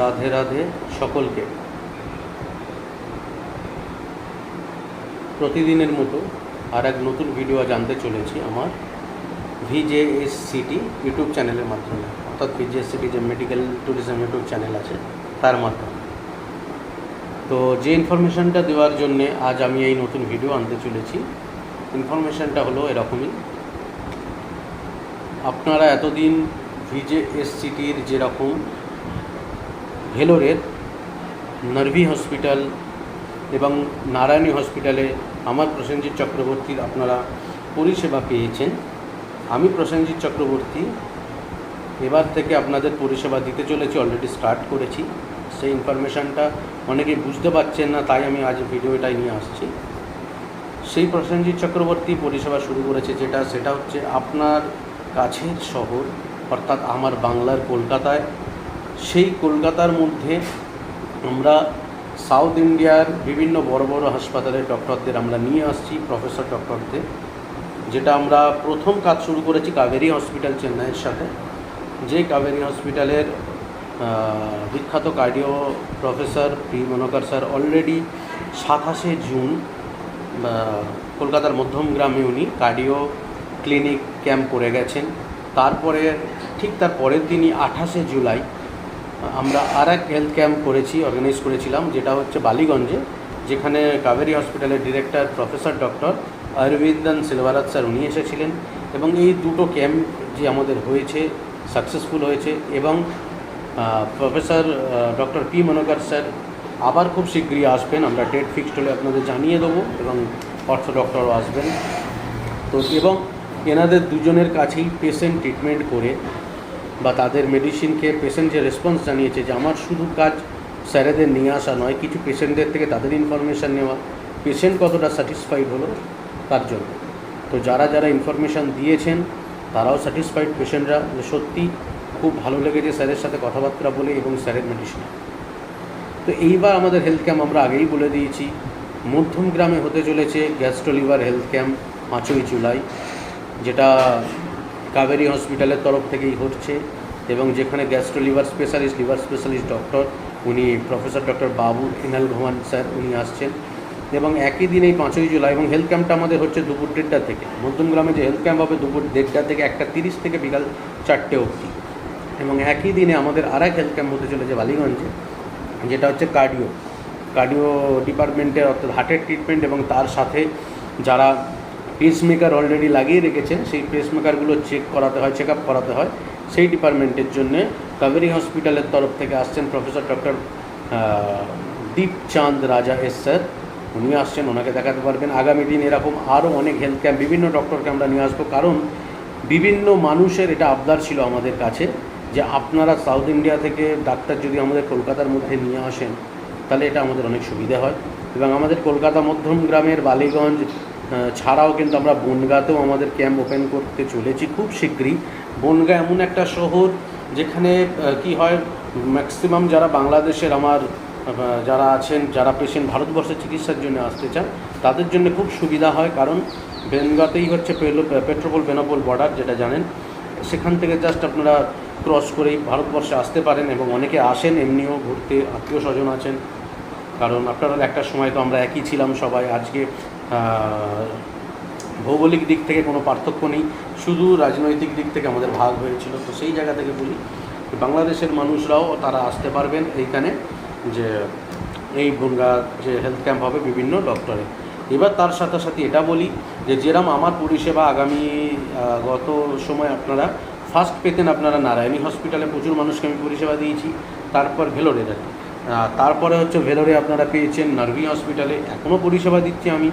রাধে রাধে সকলকে। প্রতিদিনের মতো আর এক নতুন ভিডিও জানতে চলেছি আমার ভিজেএস সিটি ইউটিউব চ্যানেলের মাধ্যমে। অর্থাৎ ভিজেএস সিটি যে মেডিকেল ট্যুরিজম ইউটিউব চ্যানেল আছে, তার মাধ্যমে। তো যে ইনফরমেশানটা দেওয়ার জন্যে আজ আমি এই নতুন ভিডিও আনতে চলেছি। ইনফরমেশানটা হলো এরকমই। আপনারা এতদিন ভিজেএসসিটির যেরকম ভেলোরের নার্ভি হসপিটাল এবং নারায়ণী হসপিটালে আমার প্রসেনজিৎ চক্রবর্তীর আপনারা পরিষেবা পেয়েছেন। আমি প্রসেনজিৎ চক্রবর্তী, এবার থেকে আপনাদের পরিষেবা দিতে চলেছি অলরেডি স্টার্ট করেছি। সেই ইনফরমেশানটা অনেকেই বুঝতে পারছেন না, তাই আমি আজ ভিডিওটাই নিয়ে আসছি। সেই প্রসেনজিৎ চক্রবর্তী পরিষেবা শুরু করেছে যেটা, সেটা হচ্ছে আপনার কাছের শহর, অর্থাৎ আমার বাংলার কলকাতায় সেই কলকাতার মধ্যে আমরা সাউথ ইন্ডিয়ার বিভিন্ন বড় বড় হাসপাতালের ডক্টরদের আমরা নিয়ে আসছি, প্রফেসর ডক্টরদের, যেটা আমরা প্রথম কাজ শুরু করেছি কাবেরী হসপিটাল চেন্নাইয়ের সাথে, যে কাবেরী হসপিটালের বিখ্যাত cardio professor P Manokar sir already সাতাশে জুন কলকাতার মধ্যম গ্রামে উনি কার্ডিও ক্লিনিক ক্যাম্প করে গেছেন। তারপরে ঠিক তার পরের দিনই আঠাশে জুলাই আমরা আর এক হেলথ ক্যাম্প করেছি অর্গানাইজ করেছিলাম, যেটা হচ্ছে বালিগঞ্জে, যেখানে কাবেরী হসপিটালের director professor doctor Aravindan Silvarat sir, উনি এসেছিলেন। এবং এই দুটো ক্যাম্প যে আমাদের হয়েছে সাকসেসফুল হয়েছে, এবং professor doctor P Manokar sir আবার খুব শীঘ্রই আসবেন। আমরা ডেট ফিক্সড হলে আপনাদের জানিয়ে দেবো, এবং অর্থ ডক্টরও আসবেন। তো, এবং এনাদের দুজনের কাছেই পেশেন্ট ট্রিটমেন্ট করে বা তাদের মেডিসিনকে পেশেন্ট যে রেসপন্স জানিয়েছে যে আমার শুধু কাজ স্যারেদের নিয়ে আসা নয়, কিছু পেশেন্টদের থেকে তাদের ইনফরমেশান নেওয়া। পেশেন্ট কতটা স্যাটিসফাইড হলো তার জন্য। তো যারা যারা ইনফরমেশান দিয়েছেন, তারাও স্যাটিসফাইড পেশেন্টরা যে সত্যি খুব ভালো লেগেছে স্যারের সাথে কথাবার্তা বলে এবং স্যারের মেডিসিন তো এইবার আমাদের হেলথ ক্যাম্প আমরা আগেই বলে দিয়েছি, মধ্যম গ্রামে হতে চলেছে গ্যাস্ট্রোলিভার হেলথ ক্যাম্প পাঁচই জুলাই, যেটা কাবেরী হসপিটালের তরফ থেকেই হচ্ছে এবং যেখানে gastro liver specialist liver specialist doctor, উনি প্রফেসর ডক্টর বাবু ইনাল ভগবান স্যার, উনি আসছেন। এবং একই দিন এই পাঁচই জুলাই এবং হেলথ ক্যাম্পটা আমাদের হচ্ছে দুপুর দেড়টা থেকে। মধ্যমগ্রামে যে হেলথ ক্যাম্প হবে দুপুর দেড়টা থেকে একটা তিরিশ থেকে বিকাল চারটে অবধি। এবং একই দিনে আমাদের আর এক হেলথ ক্যাম্প হতে চলেছে বালিগঞ্জে, যেটা হচ্ছে কার্ডিও। কার্ডিও ডিপার্টমেন্টের অর্থাৎ হার্টের ট্রিটমেন্ট এবং তার সাথে যারা পেসমেকার অলরেডি লাগিয়ে রেখেছেন, সেই পেসমেকারগুলো চেক করাতে হয় চেক আপ করাতে হয়। সেই ডিপার্টমেন্টের জন্য কাবেরি হসপিটালের তরফ থেকে আসছেন প্রফেসর ডক্টর দীপচাঁদ রাজা এস স্যার উনি আসছেন, ওনাকে দেখাতে পারবেন। আগামী দিন এরকম আরও অনেক হেলথ ক্যাম্প বিভিন্ন ডক্টরকে আমরা নিয়ে আসব। কারণ বিভিন্ন মানুষের এটা আবদার ছিল আমাদের কাছে যে আপনারা সাউথ ইন্ডিয়া থেকে ডাক্তার যদি আমাদের কলকাতার মধ্যে নিয়ে আসেন, তাহলে এটা আমাদের অনেক সুবিধা হয়। এবং আমাদের কলকাতা মধ্যম গ্রামের বালিগঞ্জ ছাড়াও কিন্তু আমরা বনগাঁতেও আমাদের ক্যাম্প ওপেন করতে চলেছি খুব শীঘ্রই। বনগাঁ এমন একটা শহর যেখানে কি হয় ম্যাক্সিমাম যারা বাংলাদেশের আমার যারা আছেন, যারা পেশেন্ট ভারতবর্ষে চিকিৎসার জন্য আসতে চান, তাদের জন্য খুব সুবিধা হয় কারণ বেনগাতেই হচ্ছে পেল, পেট্রোপোল বেনাপোল বর্ডার যেটা জানেন। সেখান থেকে জাস্ট আপনারা ক্রস করেই ভারতবর্ষে আসতে পারেন এবং অনেকে আসেন, এমনিও ঘুরতে, আত্মীয় স্বজন আছেন। কারণ আপনারা একটা সময় তো আমরা একই ছিলাম সবাই, আজকে ভৌগোলিক দিক থেকে কোনো পার্থক্য নেই, শুধু রাজনৈতিক দিক থেকে আমাদের ভাগ হয়েছিল। তো সেই জায়গা থেকে বলি, বাংলাদেশের মানুষরাও তারা আসতে পারবেন এইখানে যে এই বনগা যে হেলথ ক্যাম্প হবে বিভিন্ন ডক্টরে এবার তার সাথে সাথে এটা বলি যে যেরম আমার পরিষেবা আগামী গত সময় আপনারা ফার্স্ট পেতেন আপনারা নারায়ণী হসপিটালে প্রচুর মানুষকে আমি পরিষেবা দিয়েছি, তারপর ভেলোরে তারপরে হচ্ছে ভেলোরে আপনারা পেয়েছেন নার্ভি হসপিটালে এখনও পরিষেবা দিচ্ছি আমি।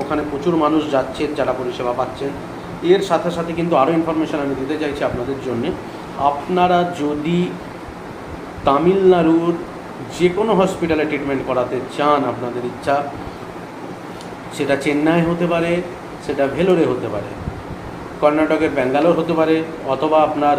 ওখানে প্রচুর মানুষ যাচ্ছে, যারা পরিষেবা পাচ্ছেন। এর সাথে সাথে কিন্তু আরও ইনফরমেশান আমি দিতে চাইছি আপনাদের জন্যে। আপনারা যদি তামিলনাড়ুর যে কোনো হসপিটালে ট্রিটমেন্ট করাতে চান, আপনাদের ইচ্ছা, সেটা চেন্নাই হতে পারে, সেটা ভেলোরে হতে পারে, কর্ণাটকের ব্যাঙ্গালোর হতে পারে, অথবা আপনার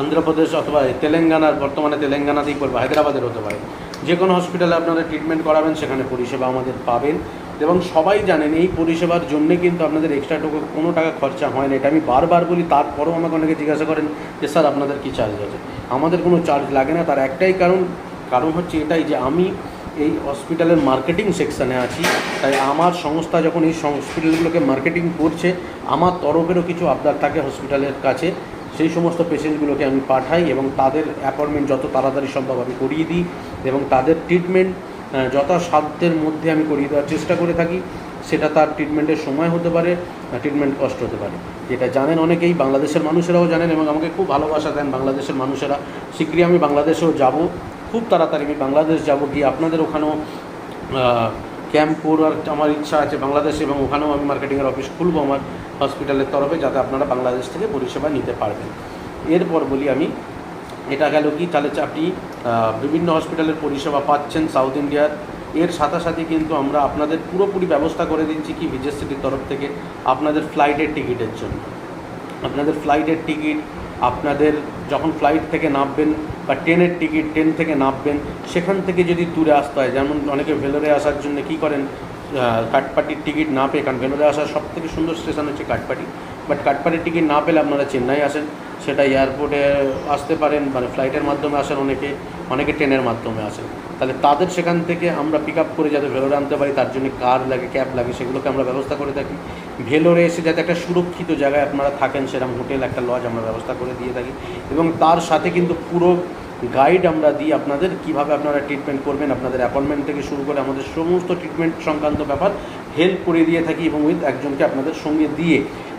অন্ধ্রপ্রদেশ অথবা তেলেঙ্গানার, বর্তমানে তেলেঙ্গানাতেই পড়বে হায়দ্রাবাদের হতে পারে। যে কোনো হসপিটালে আপনারা ট্রিটমেন্ট করাবেন, সেখানে পরিষেবা আমাদের পাবেন। এবং সবাই জানেন এই পরিষেবার জন্যে কিন্তু আপনাদের এক্সট্রা কোনো টাকা খরচা হয় না। এটা আমি বারবার বলি, তারপরেও আমাকে অনেকে জিজ্ঞাসা করেন যে, স্যার, আপনাদের কী চার্জ আছে? আমাদের কোনো চার্জ লাগে না। তার একটাই কারণ কারণ হচ্ছে এটাই যে, আমি এই হসপিটালের মার্কেটিং সেকশানে আছি। তাই আমার সংস্থা যখন এই হসপিটালগুলোকে মার্কেটিং করছে, আমার তরফেরও কিছু আবদার থাকে হসপিটালের কাছে। সেই সমস্ত পেশেন্টগুলোকে আমি পাঠাই এবং তাদের অ্যাপয়েন্টমেন্ট যত তাড়াতাড়ি সম্ভব আমি করিয়ে দিই এবং তাদের ট্রিটমেন্ট যথাসাধ্যের মধ্যে আমি করিয়ে দেওয়ার চেষ্টা করে থাকি সেটা তার ট্রিটমেন্টের সময় হতে পারে ট্রিটমেন্ট কষ্ট হতে পারে। যেটা জানেন অনেকেই বাংলাদেশের মানুষেরাও জানেন এবং আমাকে খুব ভালোবাসা দেন বাংলাদেশের মানুষেরা। শীঘ্রই আমি বাংলাদেশেও যাব খুব তাড়াতাড়ি আমি বাংলাদেশ যাব গিয়ে আপনাদের ওখানেও ক্যাম্প করার আমার ইচ্ছা আছে বাংলাদেশে এবং ওখানেও আমি মার্কেটিংয়ের অফিস খুলবো আমার হসপিটালের তরফে যাতে আপনারা বাংলাদেশ থেকে পরিষেবা নিতে পারবেন। এরপর বলি আমি এটা গেল কি? তাহলে আহ, বিভিন্ন হসপিটালের পরিষেবা পাচ্ছেন সাউথ ইন্ডিয়ার। এর সাথে সাথে কিন্তু আমরা আপনাদের পুরোপুরি ব্যবস্থা করে দিচ্ছি কি বিজেস সিটির তরফ থেকে আপনাদের ফ্লাইটের টিকিটের জন্য। আপনাদের ফ্লাইটের টিকিট আপনাদের যখন ফ্লাইট থেকে নামবেন বা ট্রেনের টিকিট ট্রেন থেকে নামবেন সেখান থেকে যদি দূরে আসতে হয় যেমন অনেকে ভেলোরে আসার জন্য কী করেন আহ, কাঠপাটির টিকিট না পেয়ে কারণ ভেলোরে আসার সব থেকে সুন্দর স্টেশন হচ্ছে কাঠপাটি। বাট কাঠপাটির টিকিট না পেলে আপনারা চেন্নাই আসেন। সেটা এয়ারপোর্টে আসতে পারেন মানে ফ্লাইটের মাধ্যমে আসেন অনেকে অনেকে ট্রেনের মাধ্যমে আসেন। তাহলে তাদের সেখান থেকে আমরা পিক আপ করে যাতে ভেলোরে আনতে পারি, তার জন্য কার লাগে ক্যাব লাগে, সেগুলোকে আমরা ব্যবস্থা করে থাকি। ভেলোরে এসে যাতে একটা সুরক্ষিত জায়গায় আপনারা থাকেন, সেরকম হোটেল একটা লজ আমরা ব্যবস্থা করে দিয়ে থাকি। এবং তার সাথে কিন্তু পুরো গাইড আমরা দিই আপনাদের, কীভাবে আপনারা ট্রিটমেন্ট করবেন, আপনাদের অ্যাপয়েন্টমেন্ট থেকে শুরু করে আমাদের সমস্ত ট্রিটমেন্ট সংক্রান্ত ব্যাপার হেল্প করে দিয়ে থাকি এবং উইথ একজনকে আপনাদের সঙ্গে দিয়ে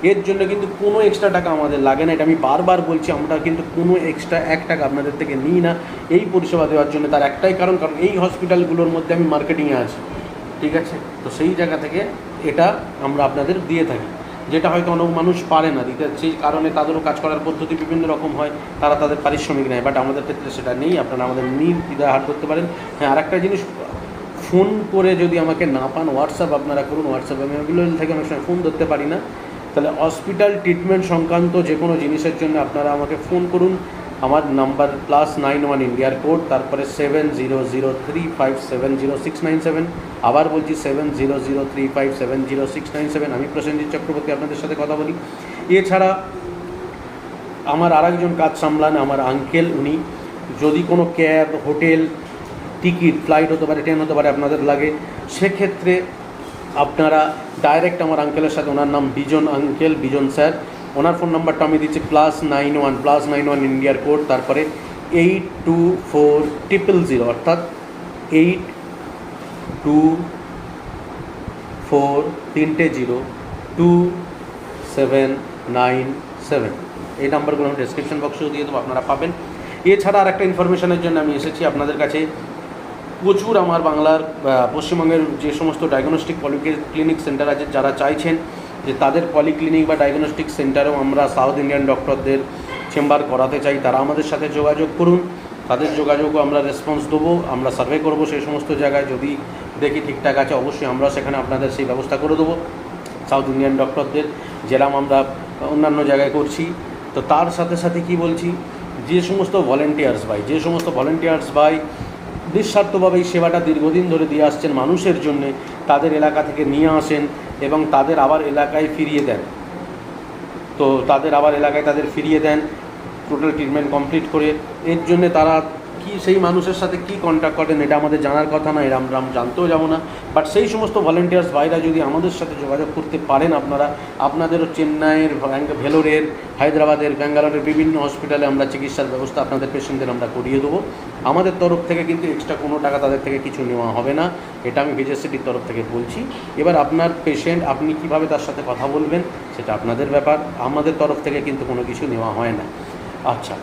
এর জন্য কিন্তু কোনো এক্সট্রা টাকা আমাদের লাগে না। এটা আমি বারবার বলছি, আমরা কিন্তু কোনো এক্সট্রা এক টাকা আপনাদের থেকে নিই না। এই পরিষেবা দেওয়ার জন্য তার একটাই কারণ কারণ এই হসপিটালগুলোর মধ্যে আমি মার্কেটিংয়ে আছি, ঠিক আছে? তো সেই জায়গা থেকে এটা আমরা আপনাদের দিয়ে থাকি। যেটা হয়তো অনেক মানুষ পারে না, দিতে সেই কারণে তাদেরও কাজ করার পদ্ধতি বিভিন্ন রকম হয়, তারা তাদের পারিশ্রমিক নেয়। বাট আমাদের ক্ষেত্রে সেটা নেই, আপনারা আমাদের নির্দ্বিধায় হার করতে পারেন। হ্যাঁ আর একটা জিনিস, ফোন করে যদি আমাকে না পান হোয়াটসঅ্যাপ আপনারা করুন হোয়াটসঅ্যাপ আমি থেকে অনেক সময় ফোন ধরতে পারি না। তাহলে হসপিটাল ট্রিটমেন্ট সংক্রান্ত যে কোনো জিনিসের জন্য আপনারা আমাকে ফোন করুন। আমার নাম্বার প্লাস নাইন ওয়ান ইন্ডিয়ার কোড তারপরে seven zero zero three five seven zero six nine seven আবার বলছি seven zero zero three five seven zero six nine seven আমি প্রসেনজিৎ চক্রবর্তী আপনাদের সাথে কথা বলি। এছাড়া আমার আরেকজন কাজ সামলান, আমার আঙ্কেল উনি। যদি কোনো ক্যাব হোটেল টিকিট ফ্লাইট হতে পারে ট্রেন হতে পারে, আপনাদের লাগে। সেক্ষেত্রে আপনারা ডাইরেক্ট আমার আঙ্কেলের সাথে, ওনার নাম বিজন আঙ্কেল বিজন স্যার ওনার ফোন নাম্বারটা আমি দিচ্ছি plus nine one plus nine one ইন্ডিয়ার কোড তারপরে eight two four triple zero অর্থাৎ এইট টু ফোর তিনটে zero two seven nine seven এই নাম্বারগুলো আমি ডেসক্রিপশন বক্সেও দিয়ে দেবো, আপনারা পাবেন। এছাড়া আর একটা ইনফরমেশনের জন্য আমি এসেছি, আপনাদের কাছে প্রচুর আমার বাংলার পশ্চিমবঙ্গের যে সমস্ত ডায়াগনস্টিক পলিক্লিনিক সেন্টার আছে যারা চাইছেন যে তাদের পলিক্লিনিক বা ডায়াগনস্টিক সেন্টারেও আমরা সাউথ ইন্ডিয়ান ডক্টরদের চেম্বার করাতে চাই, তারা আমাদের সাথে যোগাযোগ করুন। তাদের যোগাযোগও আমরা রেসপন্স দেবো, আমরা সার্ভে করব সেই সমস্ত জায়গায়। যদি দেখি ঠিকঠাক আছে, অবশ্যই আমরা সেখানে আপনাদের সেই ব্যবস্থা করে দেবো। সাউথ ইন্ডিয়ান ডক্টরদের যেরাম আমরা অন্যান্য জায়গায় করছি। তো তার সাথে সাথে কি বলছি? যে সমস্ত ভলেন্টিয়ার্স ভাই, যে সমস্ত ভলেন্টিয়ার্স ভাই নিঃস্বার্থভাবে এই সেবাটা দীর্ঘদিন ধরে দিয়ে আসছেন মানুষের জন্যে, তাদের এলাকা থেকে নিয়ে আসেন এবং তাদের আবার এলাকায় ফিরিয়ে দেন। তো তাদের আবার এলাকায় তাদের ফিরিয়ে দেন টোটাল ট্রিটমেন্ট কমপ্লিট করে। এর জন্যে তারা কি, সেই মানুষের সাথে কি কন্ট্যাক্ট করেন, এটা আমাদের জানার কথা না, এরা আমরা জানতেও যাব না। বাট সেই সমস্ত ভলেন্টিয়ার্স ভাইরা যদি আমাদের সাথে যোগাযোগ করতে পারেন আপনারা, আপনাদেরও চেন্নাইয়ের ভেলোরের, হায়দ্রাবাদের, ব্যাঙ্গালোরের বিভিন্ন হসপিটালে আমরা চিকিৎসার ব্যবস্থা আপনাদের পেশেন্টদের আমরা করিয়ে দেবো। আমাদের তরফ থেকে কিন্তু এক্সট্রা কোনো টাকা তাদের থেকে কিছু নেওয়া হবে না, এটা আমি ভিজে সিটির তরফ থেকে বলছি। এবার আপনার পেশেন্ট আপনি কীভাবে তার সাথে কথা বলবেন, সেটা আপনাদের ব্যাপার, আমাদের তরফ থেকে কিন্তু কোনো কিছু নেওয়া হয় না। আচ্ছা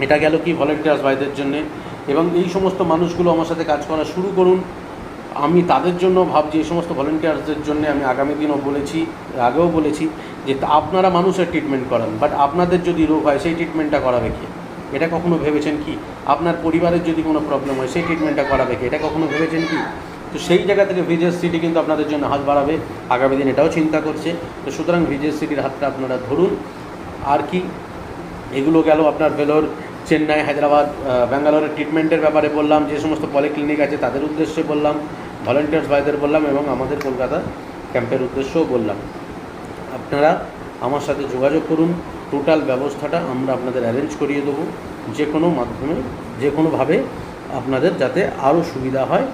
এটা গেল কি ভলেন্টিয়ার্স ভাইদের জন্যে। এবং এই সমস্ত মানুষগুলো আমার সাথে কাজ করা শুরু করুন। আমি তাদের জন্য ভাবছি, এই সমস্ত ভলেন্টিয়ার্সদের জন্য আমি আগামী দিনও বলেছি, আগেও বলেছি যে আপনারা মানুষের ট্রিটমেন্ট করান। বাট আপনাদের যদি রোগ হয়, সেই ট্রিটমেন্টটা করাবে কে? এটা কখনো ভেবেছেন কি? আপনার পরিবারের যদি কোনো প্রবলেম হয়, সেই ট্রিটমেন্টটা করাবে কে? এটা কখনো ভেবেছেন কি? তো সেই জায়গা থেকে ভিজেস সিটি কিন্তু আপনাদের জন্য হাত বাড়াবে। আগামী দিন এটাও চিন্তা করছে। তো সুতরাং ভিজেস সিটির হাতটা আপনারা ধরুন। আর কি? এগুলো গেল আপনার ভেলোর চেন্নাই, হায়দ্রাবাদ ব্যাঙ্গালোরের ট্রিটমেন্টের ব্যাপারে বললাম, যে সমস্ত পলিক্লিনিক আছে তাদের উদ্দেশ্যে বললাম ভলেন্টিয়ার্স ভাইদের বললাম এবং আমাদের কলকাতা ক্যাম্পের উদ্দেশ্যও বললাম। আপনারা আমার সাথে যোগাযোগ করুন টোটাল ব্যবস্থাটা আমরা আপনাদের অ্যারেঞ্জ করিয়ে দেবো, যে কোনো মাধ্যমে, যে কোনোভাবে আপনাদের যাতে আরও সুবিধা হয়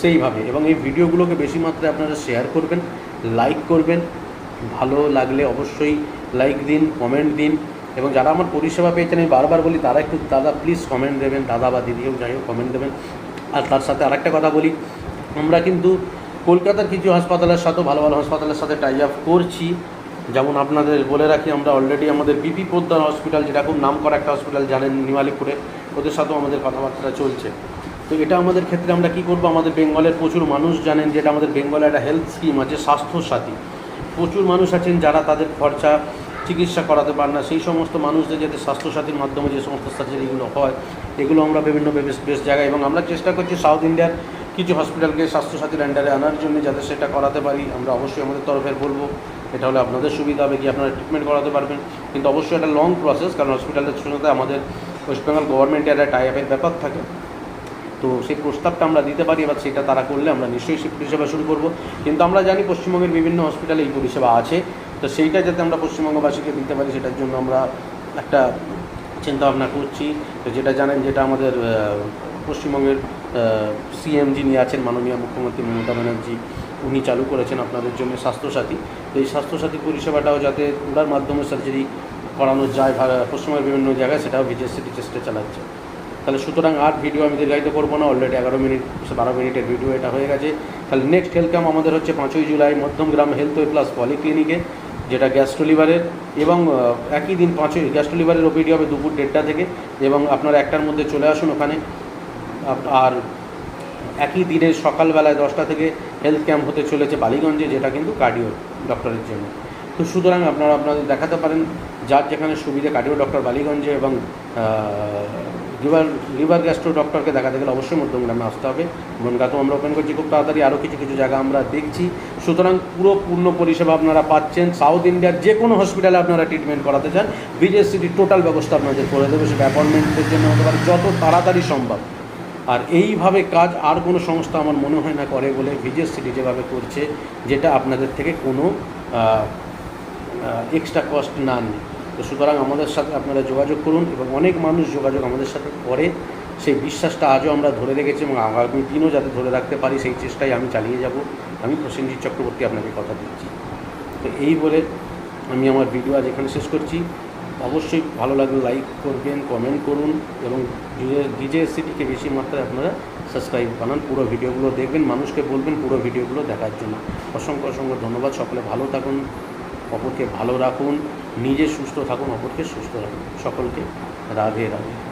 সেইভাবে। এবং এই ভিডিওগুলোকে বেশি মাত্রায় আপনারা শেয়ার করবেন লাইক করবেন, ভালো লাগলে অবশ্যই লাইক দিন কমেন্ট দিন এবং যারা আমার পরিষেবা পেয়েছেন, আমি বারবার বলি, তারা একটু দাদা প্লিজ কমেন্ট দেবেন, দাদা বা দিদি হোক যাই হোক কমেন্ট দেবেন। আর তার সাথে আরেকটা কথা বলি, আমরা কিন্তু কলকাতার কিছু হাসপাতালের সাথেও ভালো ভালো হাসপাতালের সাথে টাই আপ করছি। যেমন আপনাদের বলে রাখি, আমরা অলরেডি আমাদের বিপি পোদ্দার হসপিটাল যেটা খুব নাম করা একটা হসপিটাল জানেন নিমালিপুরে ওদের সাথেও আমাদের কথাবার্তা চলছে। তো এটা আমাদের ক্ষেত্রে আমরা কি করব, আমাদের বেঙ্গলের প্রচুর মানুষ জানেন, যেটা আমাদের বেঙ্গলে একটা হেলথ স্কিম আছে স্বাস্থ্য সাথী প্রচুর মানুষ আছেন যারা তাদের খরচা চিকিৎসা করাতে পারে না, সেই সমস্ত মানুষদের যাতে স্বাস্থ্যসাথীর মাধ্যমে যে সমস্ত সার্জারিগুলো হয়, এগুলো আমরা বিভিন্ন বেশ জায়গায় এবং আমরা চেষ্টা করছি সাউথ ইন্ডিয়ার কিছু হসপিটালকে স্বাস্থ্যসাথীর আন্ডারে আনার জন্য যাতে সেটা করাতে পারি। আমরা অবশ্যই আমাদের তরফে বলব, এটা হলে আপনাদের সুবিধা হবে কি আপনারা ট্রিটমেন্ট করাতে পারবেন। কিন্তু অবশ্যই একটা লং প্রসেস কারণ হসপিটালের সাথে আমাদের ওয়েস্ট বেঙ্গল গভর্নমেন্টের একটা টাই আপের ব্যাপার থাকে। তো সেই প্রস্তাবটা আমরা দিতে পারি, এবার সেটা তারা করলে আমরা নিশ্চয়ই সেই পরিষেবা শুরু করব। কিন্তু আমরা জানি পশ্চিমবঙ্গের বিভিন্ন হসপিটালে এই পরিষেবা আছে। তো সেইটা যাতে আমরা পশ্চিমবঙ্গবাসীকে দিতে পারি, সেটার জন্য আমরা একটা চিন্তাভাবনা করছি। তো যেটা জানেন, যেটা আমাদের পশ্চিমবঙ্গের সিএম যিনি আছেন মাননীয় মুখ্যমন্ত্রী মমতা ব্যানার্জি, উনি চালু করেছেন আপনাদের জন্য স্বাস্থ্যসাথী। তো এই স্বাস্থ্যসাথী পরিষেবাটাও যাতে ওনার মাধ্যমে সার্জারি করানো যায় পশ্চিমবঙ্গের বিভিন্ন জায়গায়, সেটাও বিজেএসসিটি চেষ্টা চালাচ্ছে। তাহলে সুতরাং আর ভিডিও আমি দীর্ঘায়িত করব না, অলরেডি এগারো মিনিট বারো মিনিটের ভিডিও এটা হয়ে গেছে। তাহলে নেক্সট হেলথ ক্যাম্প আমাদের হচ্ছে পাঁচই July Madhyamgram health way plus পলিক্লিনিকে। যেটা গ্যাস্ট্রোলিভারের এবং একই দিন পাঁচই, গ্যাস্ট্রোলিভারের ওপিডি হবে দুপুর দেড়টা থেকে এবং আপনারা একটার মধ্যে চলে আসুন ওখানে। আর একই দিনে সকালবেলায় দশটা থেকে হেলথ ক্যাম্প হতে চলেছে বালিগঞ্জে, যেটা কিন্তু কার্ডিও ডক্টরের জন্য। তো সুতরাং আপনারা আপনাদের দেখাতে পারেন, যার যেখানে সুবিধে কার্ডিও ডক্টর বালিগঞ্জে এবং লিভার লিভার গ্যাস্ট্রো ডক্টরকে দেখাতে গেলে অবশ্যই মধ্যমগ্রামে আসতে হবে। বনগাতেও আমরা ওপেন করছি, খুব তাড়াতাড়ি আরও কিছু কিছু জায়গা আমরা দেখছি। সুতরাং পুরো পূর্ণ পরিষেবা আপনারা পাচ্ছেন। সাউথ ইন্ডিয়ার যে কোনো হসপিটালে আপনারা ট্রিটমেন্ট করাতে চান। বিজেএসসিটির টোটাল ব্যবস্থা আপনাদের করে দেবে, সেটা অ্যাপয়েন্টমেন্টের জন্য হতে পারে, যত তাড়াতাড়ি সম্ভব। আর এইভাবে কাজ আর কোনো সংস্থা আমার মনে হয় না করে বলে ভিজেস সিটি যেভাবে করছে, যেটা আপনাদের থেকে কোনো এক্সট্রা কস্ট না নিয়ে। তো সুতরাং আমাদের সাথে আপনারা যোগাযোগ করুন এবং অনেক মানুষ যোগাযোগ আমাদের সাথে করে। সেই বিশ্বাসটা আজও আমরা ধরে রেখেছি এবং আগামী দিনও যাতে ধরে রাখতে পারি, সেই চেষ্টাই আমি চালিয়ে যাব। আমি প্রসেনজিৎ চক্রবর্তী আপনাকে কথা দিচ্ছি। তো এই বলে আমি আমার ভিডিও আজ এখানে শেষ করছি। অবশ্যই ভালো লাগলে লাইক করবেন, কমেন্ট করুন এবং ডিজেএসসিটিকে বেশি মাত্রায় আপনারা সাবস্ক্রাইব বানান। পুরো ভিডিওগুলো দেখবেন, মানুষকে বলবেন পুরো ভিডিওগুলো দেখার জন্য। অসংখ্য অসংখ্য ধন্যবাদ। সকলে ভালো থাকুন অপরকে ভালো রাখুন। নিজে সুস্থ থাকুন অপরকে সুস্থ রাখুন। সকলকে রাধে রাধে।